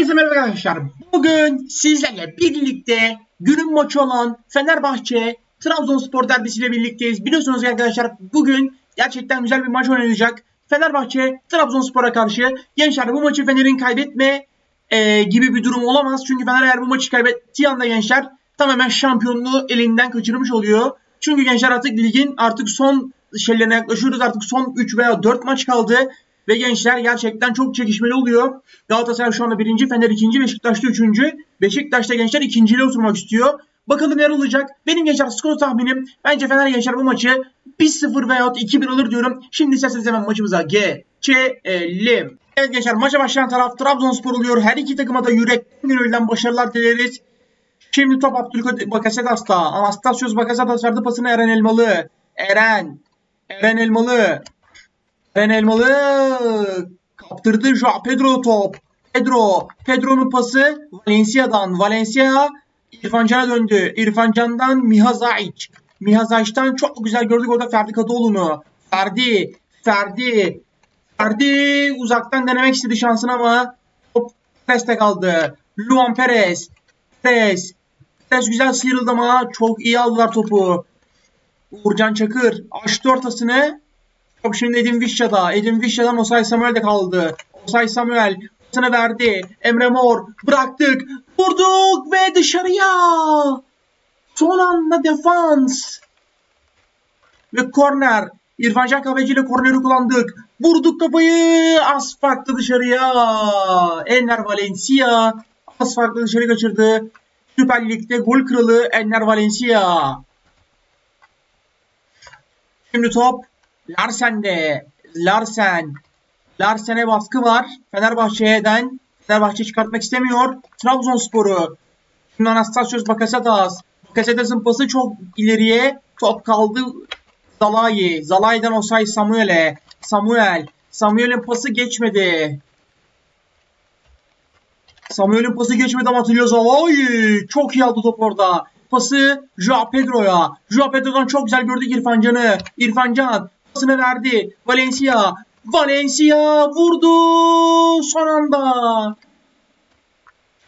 Herkese merhaba arkadaşlar. Bugün sizlerle birlikte günün maçı olan Fenerbahçe Trabzonspor derbisiyle birlikteyiz. Biliyorsunuz arkadaşlar bugün gerçekten güzel bir maç oynanacak. Fenerbahçe Trabzonspor'a karşı. Gençler bu maçı Fener'in kaybetme e, gibi bir durum olamaz. Çünkü Fener eğer bu maçı kaybettiği anda gençler tamamen şampiyonluğu elinden kaçırmış oluyor. Çünkü gençler artık ligin artık son şeylerine yaklaşıyoruz. Artık son 3 veya 4 maç kaldı. Ve gençler gerçekten çok çekişmeli oluyor. Galatasaray şu anda birinci, Fener ikinci, Beşiktaş'ta üçüncü. Beşiktaş'ta gençler ikinciliğe oturmak istiyor. Bakalım neler olacak. Benim gençler skor tahminim. Bence Fener gençler bu maçı 1-0 veya 2-1 alır diyorum. Şimdi isterseniz hemen maçımıza geçelim. Evet gençler maça başlayan taraf Trabzonspor oluyor. Her iki takıma da yürekten gönülden başarılar dileriz. Şimdi top Abdülkadir Bakasetas'ta. Anastasios Bakasetas verdi pasını Eren Elmalı. Eren. Eren Elmalı. Eren Elmalı kaptırdı Joao Pedro top. Pedro. Pedro'nun pası Valencia'dan. Valencia İrfan Can'a döndü. İrfan Can'dan Miha Zaic. Miha Zaic'ten çok güzel gördük orada Ferdi Kadıoğlu'nu. Ferdi. Ferdi. Ferdi uzaktan denemek istedi şansını ama top Perez'te kaldı. Luan Perez. Perez. Perez güzel sıyrıldı ama çok iyi aldılar topu. Uğurcan Çakır açtı ortasını. Top şimdi Edin Vişça'da. Edin Vişça'dan Osay Samuel'de kaldı. Osay Samuel pasını verdi. Emre Mor bıraktık. Vurduk ve dışarıya. Son anda defans. Ve korner. İrfan Can Kahveci ile korneri kullandık. Vurduk kafayı. Az farklı dışarıya. Enner Valencia. Az farklı dışarı kaçırdı. Süper Lig'de gol kralı Enner Valencia. Şimdi top Larsen'de. Larsen. Larsen'e baskı var. Fenerbahçe'den. Fenerbahçe çıkartmak istemiyor. Trabzonspor'u. Şimdi Anastasios Bakasetas. Bakasetas'ın pası çok ileriye. Top kaldı Zalai. Zalai'den Osay Samuel'e. Samuel. Samuel'in pası geçmedi. Samuel'in pası geçmedi ama Atilla Zalai. Çok iyi aldı top orada. Pası Joao Pedro'ya. Joao Pedro'dan çok güzel gördük İrfan Can'ı. İrfan Can pasını verdi. Valencia. Valencia vurdu. Son anda.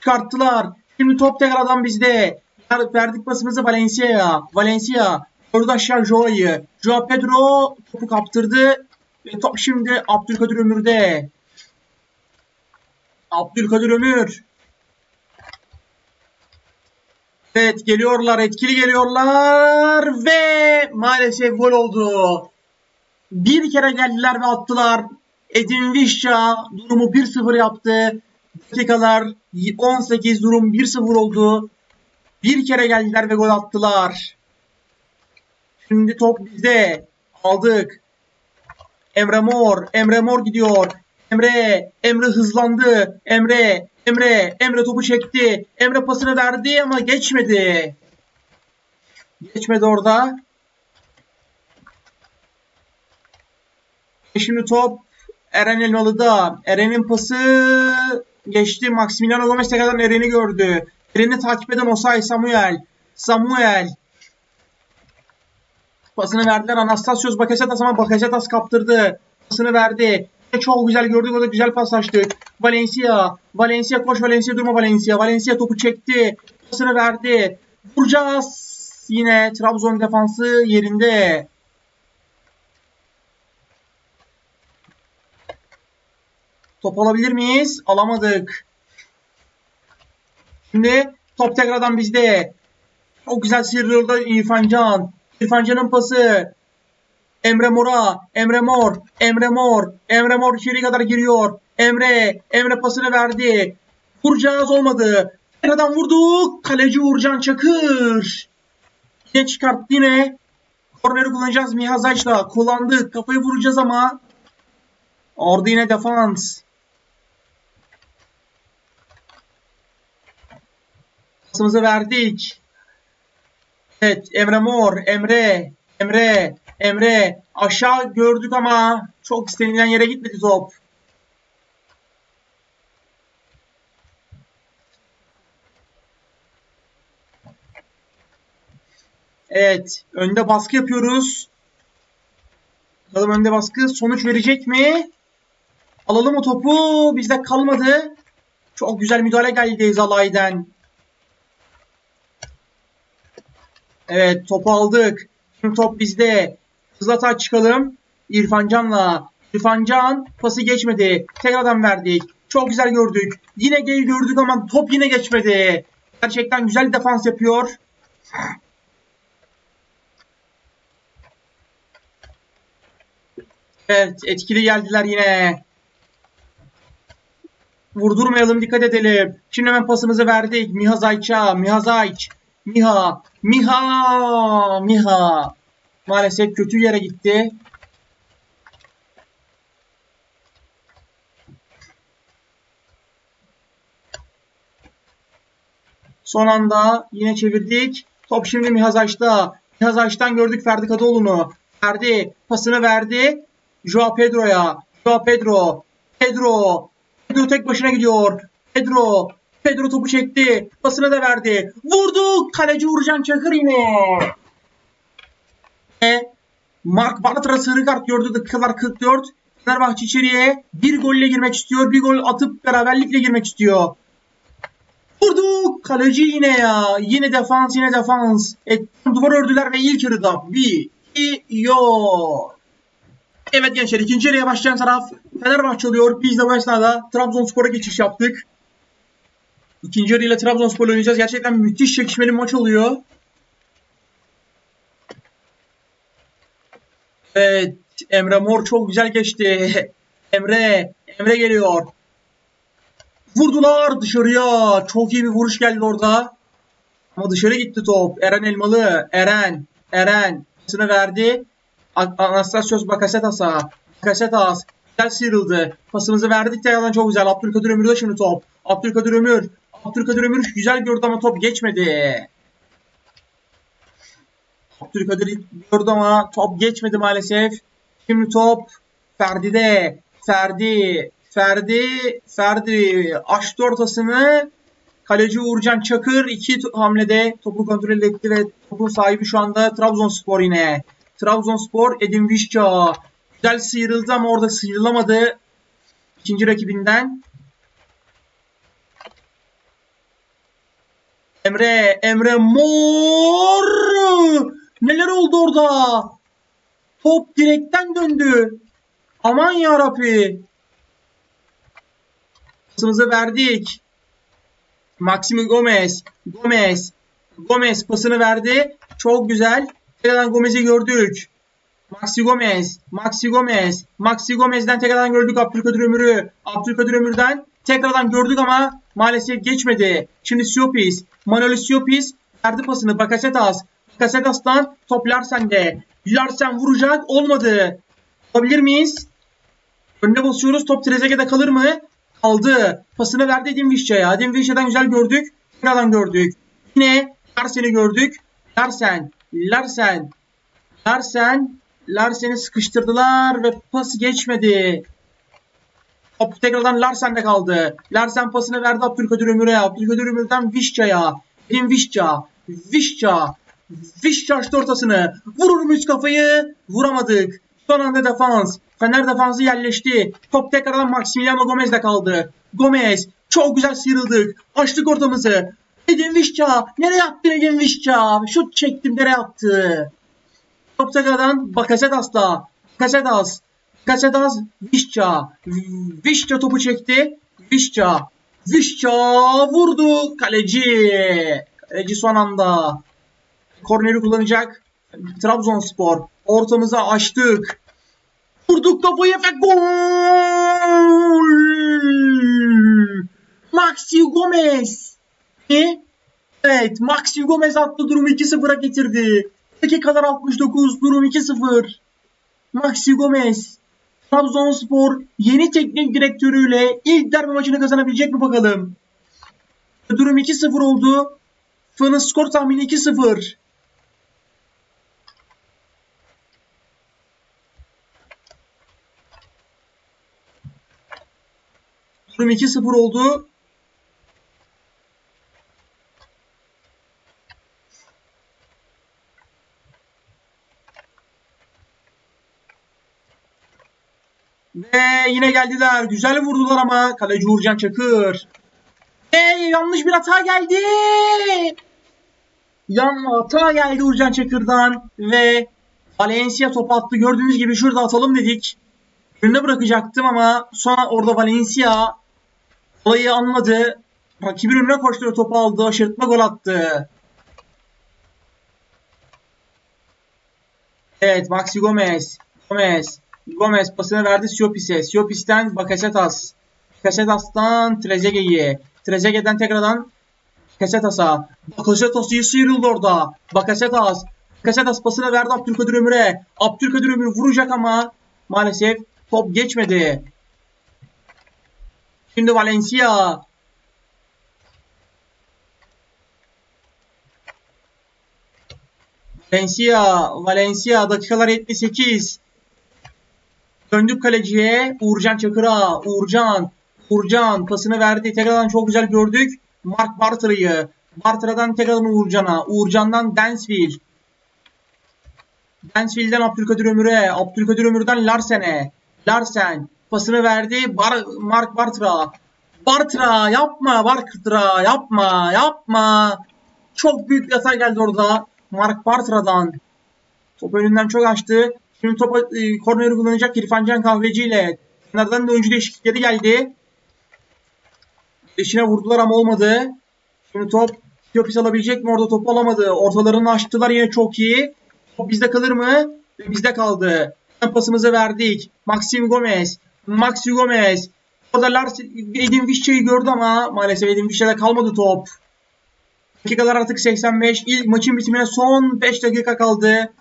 Çıkarttılar. Şimdi top tekrardan bizde. Verdik pasımızı Valencia'ya. Valencia. Orada aşağı Joa'yı. Joao Pedro topu kaptırdı. Ve top şimdi Abdülkadir Ömür'de. Abdülkadir Ömür. Evet geliyorlar etkili geliyorlar ve maalesef gol oldu. Bir kere geldiler ve attılar. Edin Vişça durumu 1-0 yaptı. Dakikalar 18 durum 1-0 oldu. Bir kere geldiler ve gol attılar. Şimdi top bizde. Aldık. Emre Mor. Emre Mor gidiyor. Emre. Emre hızlandı. Emre. Emre. Emre topu çekti. Emre pasını verdi ama geçmedi. Geçmedi orada. Şimdi top Eren Elmalı'da. Eren'in pası geçti. Maximiliano Gomez tekrardan Eren'i gördü. Eren'i takip eden Osay Samuel. Samuel. Pasını verdiler Anastasios Bakasetas ama Bakasetas kaptırdı. Pasını verdi. Çok güzel gördük orada güzel paslaştık. Valencia. Valencia koş Valencia durma Valencia. Valencia topu çekti. Pasını verdi. Vuracağız. Yine Trabzon defansı yerinde. Top alabilir miyiz? Alamadık. Şimdi top tekrardan bizde. Çok güzel sıyrıldı İrfan Can. İrfan Can'ın pası. Emre Mor'a. Emre Mor. Emre Mor. Emre Mor içeri kadar giriyor. Emre. Emre pasını verdi. Vuracağız olmadı. Tekrardan vurduk. Kaleci Uğurcan Çakır. Yine çıkarttı yine. Korneri kullanacağız Miha Zayç'la. Kullandık. Kafayı vuracağız ama. Orada yine defans. Pasımızı verdik. Evet Emre Mor, Emre, Emre, Emre aşağı gördük ama çok istenilen yere gitmedi top. Evet önde baskı yapıyoruz. Bakalım önde baskı sonuç verecek mi? Alalım o topu bizde kalmadı. Çok güzel müdahale geldi Zalai'den. Evet topu aldık. Şimdi top bizde. Hızlı atağa çıkalım. İrfan Can'la. İrfan Can pası geçmedi. Tekrardan verdik. Çok güzel gördük. Yine geri gördük ama top yine geçmedi. Gerçekten güzel defans yapıyor. Evet etkili geldiler yine. Vurdurmayalım dikkat edelim. Şimdi hemen pasımızı verdik. Miha Zayç'a. Miha. Miha. Miha. Maalesef kötü yere gitti. Son anda yine çevirdik. Top şimdi Mihazaç'ta. Mihazaç'tan gördük Ferdi Kadıoğlu'nu. Ferdi pasını verdi. Joao Pedro'ya. Joao Pedro. Pedro. Pedro tek başına gidiyor. Pedro. Pedro topu çekti. Pasını da verdi. Vurdu. Kaleci Uğurcan Çakır yine. Ve Mark Bartra sarı kart gördü dakikalar 44. Fenerbahçe içeriye bir golle girmek istiyor. Bir gol atıp beraberlikle girmek istiyor. Vurdu. Kaleci yine ya. Yine defans yine defans. E, duvar ördüler ve ilk yarıda bitiyor. Evet gençler ikinci yarıya başlayan taraf Fenerbahçe oluyor. Biz de bu esnada Trabzonspor'a geçiş yaptık. İkinci yarıyla Trabzonspor'la oynayacağız. Gerçekten müthiş çekişmeli maç oluyor. Evet Emre Mor çok güzel geçti. Emre, Emre geliyor. Vurdular dışarıya. Çok iyi bir vuruş geldi orada. Ama dışarı gitti top. Eren Elmalı. Eren. Eren. Pasını verdi. Anastasios Bakasetas'a. Bakasetas. Güzel sıyrıldı. Pasımızı verdik tekrardan çok güzel. Abdülkadir Ömür'de şimdi top. Abdülkadir Ömür. Abdülkadir Ömür güzel gördü ama top geçmedi. Abdülkadir gördü ama top geçmedi maalesef. Şimdi top Ferdi'de. Ferdi. Ferdi. Ferdi açtı ortasını. Kaleci Uğurcan Çakır iki hamlede topu kontrol etti ve topun sahibi şu anda Trabzonspor yine. Trabzonspor Edin Visca. Güzel sıyrıldı ama orada sıyrılamadı. İkinci rakibinden. Emre, Emre Mor. Neler oldu orada? Top direkten döndü. Aman yarabbi. Pasımızı verdik. Maximo Gomez. Gomez. Gomez pasını verdi. Çok güzel. Tekrardan Gomez'i gördük. Maxi Gomez. Maxi Gomez. Maxi Gomez'den tekrardan gördük Abdülkadir Ömür'ü. Abdülkadir Ömür'den tekrardan gördük ama maalesef geçmedi. Şimdi Siopis. Manolo Siopis verdi pasını Bakasetas. Bakasetas'tan top Larsen'de. Larsen vuracak. Olmadı. Olabilir miyiz? Önüne basıyoruz. Top Trezeguet'e kalır mı? Kaldı. Pasını verdi Edin Vişça'ya. Edin Vişça'dan güzel gördük. Tekrardan gördük. Yine Larsen'i gördük. Larsen. Larsen. Larsen. Larsen'i sıkıştırdılar ve pas geçmedi. Top tekrardan Larsen'de kaldı. Larsen pasını verdi Abdülkadir Ömür'e. Abdülkadir Ömür'den Vişça'ya. Edin Vişça. Vişça. Vişça açtı ortasını. Vurur muyuz kafayı? Vuramadık. Son anda defans. Fener defansı yerleşti. Top tekrardan Maximiliano Gomez'de kaldı. Gomez. Çok güzel sıyrıldık. Açtık ortamızı. Edin Vişça. Nereye attın Edin Vişça? Şut çektim nereye attı? Top tekrardan Bakasetas'ta. Bakasetas. Bakasetas. Vişça. Vişça topu çekti. Vişça. Vişça vurdu. Kaleci. Kaleci son anda. Korneri kullanacak. Trabzonspor. Ortamızı açtık. Vurduk kafayı ve gol! Maxi Gomez. Ne? Evet, Maxi Gomez attı durumu 2-0'a getirdi. Dakikalar 69, durum 2-0. Maxi Gomez. Trabzonspor yeni teknik direktörüyle ilk derbi maçını kazanabilecek mi bakalım? Durum 2-0 oldu. Fı'nın skor tahmini 2-0. Durum 2-0 oldu. Ve yine geldiler. Güzel vurdular ama kaleci Uğurcan Çakır. Ee, yanlış bir hata geldi. Yan hata geldi Uğurcan Çakır'dan ve Valencia top attı. Gördüğünüz gibi şurada atalım dedik. Önüne bırakacaktım ama sonra orada Valencia olayı anladı. Rakibin önüne koştu topu aldı. Aşırtma gol attı. Evet Maxi Gomez. Gomez. Gomez pasını verdi Siopis'e. Siopis'ten Bakasetas. Bakasetas'tan Trezeguet'e. Trezeguet'den tekrardan Bakasetas'a. Bakasetas iyi sıyrıldı orada. Bakasetas. Bakasetas pasını verdi Abdülkadir Ömür'e. Abdülkadir Ömür vuracak ama maalesef top geçmedi. Şimdi Valencia. Valencia, Valencia dakikalar 78. Döndük kaleciye. Uğurcan Çakır'a. Uğurcan. Uğurcan pasını verdi. Tekrardan çok güzel gördük. Mark Bartra'yı. Bartra'dan tekrardan Uğurcan'a. Uğurcan'dan Densville. Densville'den Abdülkadir Ömür'e. Abdülkadir Ömür'den Larsen'e. Larsen pasını verdi. Bar Mark Bartra. Bartra yapma Bartra yapma yapma. Çok büyük bir hata geldi orada. Mark Bartra'dan. Top önünden çok açtı. Şimdi topa e, korneri kullanacak İrfan Can Kahveci ile. Kenardan da oyuncu değişiklikleri geldi. Dışına vurdular ama olmadı. Şimdi top Siopis alabilecek mi? Orada topu alamadı. Ortalarını açtılar yine çok iyi. Top bizde kalır mı? Bizde kaldı. Pasımızı verdik. Maxim Gomez. Maxi Gomez. Orada Lars Edin Vişçe'yi gördü ama maalesef Edin Vişçe'de kalmadı top. Dakikalar artık 85. İlk maçın bitimine son 5 dakika kaldı.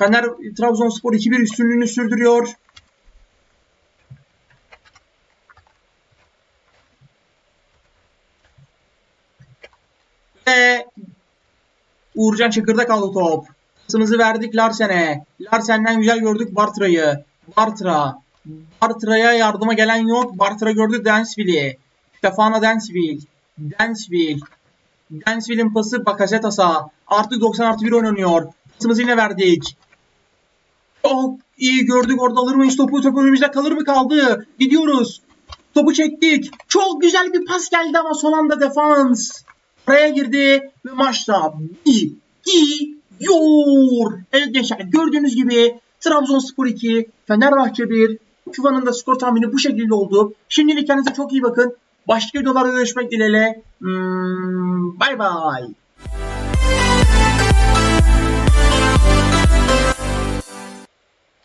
Fener Trabzonspor 2-1 üstünlüğünü sürdürüyor. Ve Uğurcan Çakır'da kaldı top. Pasımızı verdik Larsen'e. Larsen'den güzel gördük Bartra'yı. Bartra. Bartra'ya yardıma gelen yok. Bartra gördü Densville'i. Stefano Densville. Densville. Densville'in pası Bakasetas'a. Artı 90 artı 1 oynanıyor. Pasımızı yine verdik. Çok iyi gördük orada alır mıyız topu? Top önümüzde kalır mı kaldı? Gidiyoruz. Topu çektik. Çok güzel bir pas geldi ama son anda defans. Araya girdi ve maçta bir gidiyor. Evet gençler gördüğünüz gibi Trabzonspor 2, Fenerbahçe 1. FIFA'nın da skor tahmini bu şekilde oldu. Şimdilik kendinize çok iyi bakın. Başka videolarda görüşmek dileğiyle. Hmm, bye bye.